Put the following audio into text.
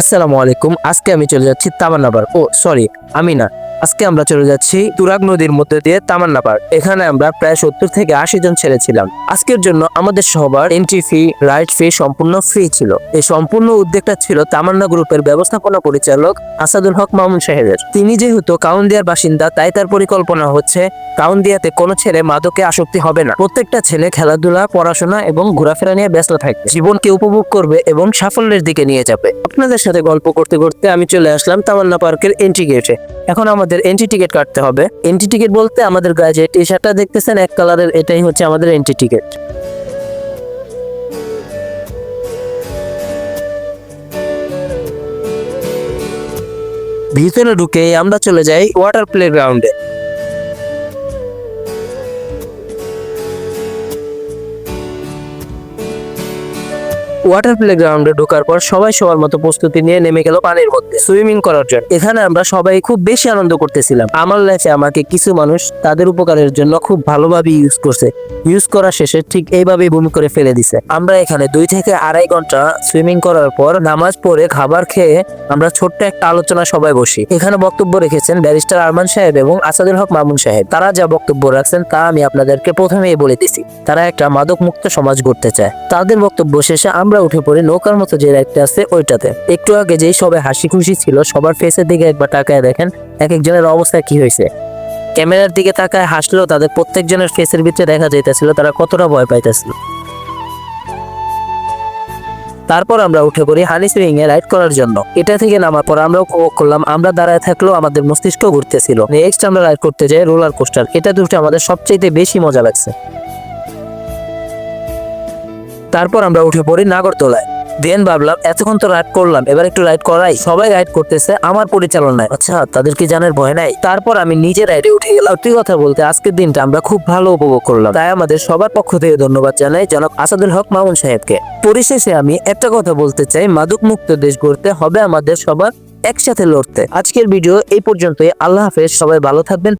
আসসালামু আলাইকুম। আজকে আমি চলে যাচ্ছি তামান্নাবার ও সরি আমি না আজকে আমরা চলে যাচ্ছি তুরাগ নদীর মধ্যে দিয়ে তামান্নাবার এখানে আমরা প্রায় সত্তর থেকে আশি জন ছেলে ছিলাম। আজকের জন্য আমাদের সবার এন্ট্রি ফি রাইড ফি সম্পূর্ণ ফ্রি ছিল। এই সম্পূর্ণ উদ্যোগটা ছিল তামান্না গ্রুপের ব্যবস্থাপনা পরিচালক আসাদুল হক মামুন সাহেবের। তিনি যেহেতু কাউন্দিয়ার বাসিন্দা, তাই তার পরিকল্পনা হচ্ছে কাউন্দিয়াতে কোনো ছেলে মাদকে আসক্তি হবে না। প্রত্যেকটা ছেলে খেলাধুলা, পড়াশোনা এবং ঘোরাফেরা নিয়ে ব্যস্ত থাকবে। জীবনকে উপভোগ করবে এবং সাফল্যের দিকে নিয়ে যাবে। আপনাদের সাথে গল্প করতে করতে আমি চলে আসলাম তামান্না পার্কের এন্ট্রি গেটে এখন আমাদের এন্ট্রি টিকিট কাটতে হবে। এন্ট্রি টিকিট বলতে আমাদের গায়ে যে টি শার্টটা দেখতেছেন, এক কালারের এটাই হচ্ছে আমাদের এন্ট্রি টিকিট ভিতরে ঢুকে আমরা চলে যাই ওয়াটার প্লে গ্রাউন্ডে ওয়াটার প্লে গ্রাউন্ডে ঢোকার পর সবাই সবার মতো প্রস্তুতি নিয়ে নেমে গেল পানির মধ্যে সুইমিং করার জন্য। এখানে আমরা সবাই খুব বেশি আনন্দ করতেছিলাম। আমার লাইফে আমাকে কিছু মানুষ তাদের উপকারের জন্য খুব ভালোভাবে ইউজ করছে। ইউজ করা শেষে ঠিক এইভাবেই বমি করে ফেলে দিছে। আমরা এখানে দুই থেকে আড়াই ঘণ্টা সুইমিং করার পর নামাজ পড়ে খাবার খেয়ে আমরা ছোট্ট একটা আলোচনা সবাই বসি। এখানে বক্তব্য রেখেছেন ব্যারিস্টার আরমান সাহেব এবং আসাদুল হক মামুন সাহেব। তারা যা বক্তব্য রাখছেন তা আমি আপনাদেরকে প্রথমেই বলে দিছি। তারা একটা মাদক মুক্ত সমাজ গড়তে চায়। তাদের বক্তব্য শেষে আমরা উঠে পড়ি নৌকার মতো যে রাইডটা আছে ওইটাতে। একটু আগে যেই সবাই হাসি খুশি ছিল, সবার ফেসের দিকে একবার তাকায় দেখেন এক একজনের অবস্থা কি হয়েছে। ক্যামেরার দিকে তাকায় হাসলেও তাদের প্রত্যেকজনের ফেসের ভিতরে দেখা যাইতেছিল, তারা কতটা ভয় পাইতেছিল। তারপর আমরা উঠে পড়ি হানি সুইং এ রাইড করার জন্য। এটা থেকে নামার পর আমরা উপভোগ করলাম, আমরা দাঁড়ায় থাকলেও আমাদের মস্তিষ্ক ঘুরতেছিল। নেক্সট আমরা রাইড করতে যাই রোলার কোস্টার এটা দুটো আমাদের সবচেয়ে বেশি মজা লাগছে। তারপর আমরা উঠে পড়ি নাগরদোলায় দেন ভাবলাম, এতক্ষণ তো রাইড করলাম, এবার একটু রাইড করাই। সবাই রাইড করতেছে, আমার পরিচালনায়। আচ্ছা তাদের কি জানার ভয় নাই? তারপর আমি নিজে রাইডে উঠে গেলাম। তুই কথা বলতে, আজকের দিনটা আমরা খুব ভালো উপভোগ করলাম। তাই আমাদের সবার পক্ষ থেকে ধন্যবাদ জানাই জনাব আসাদুল হক মামুন সাহেবকে। পরিশেষে আমি একটা কথা বলতে চাই, মাদক মুক্ত দেশ গড়তে হবে আমাদের সবার একসাথে লড়তে। আজকের ভিডিও এই পর্যন্তই। আল্লাহ হাফেজ, সবাই ভালো থাকবেন।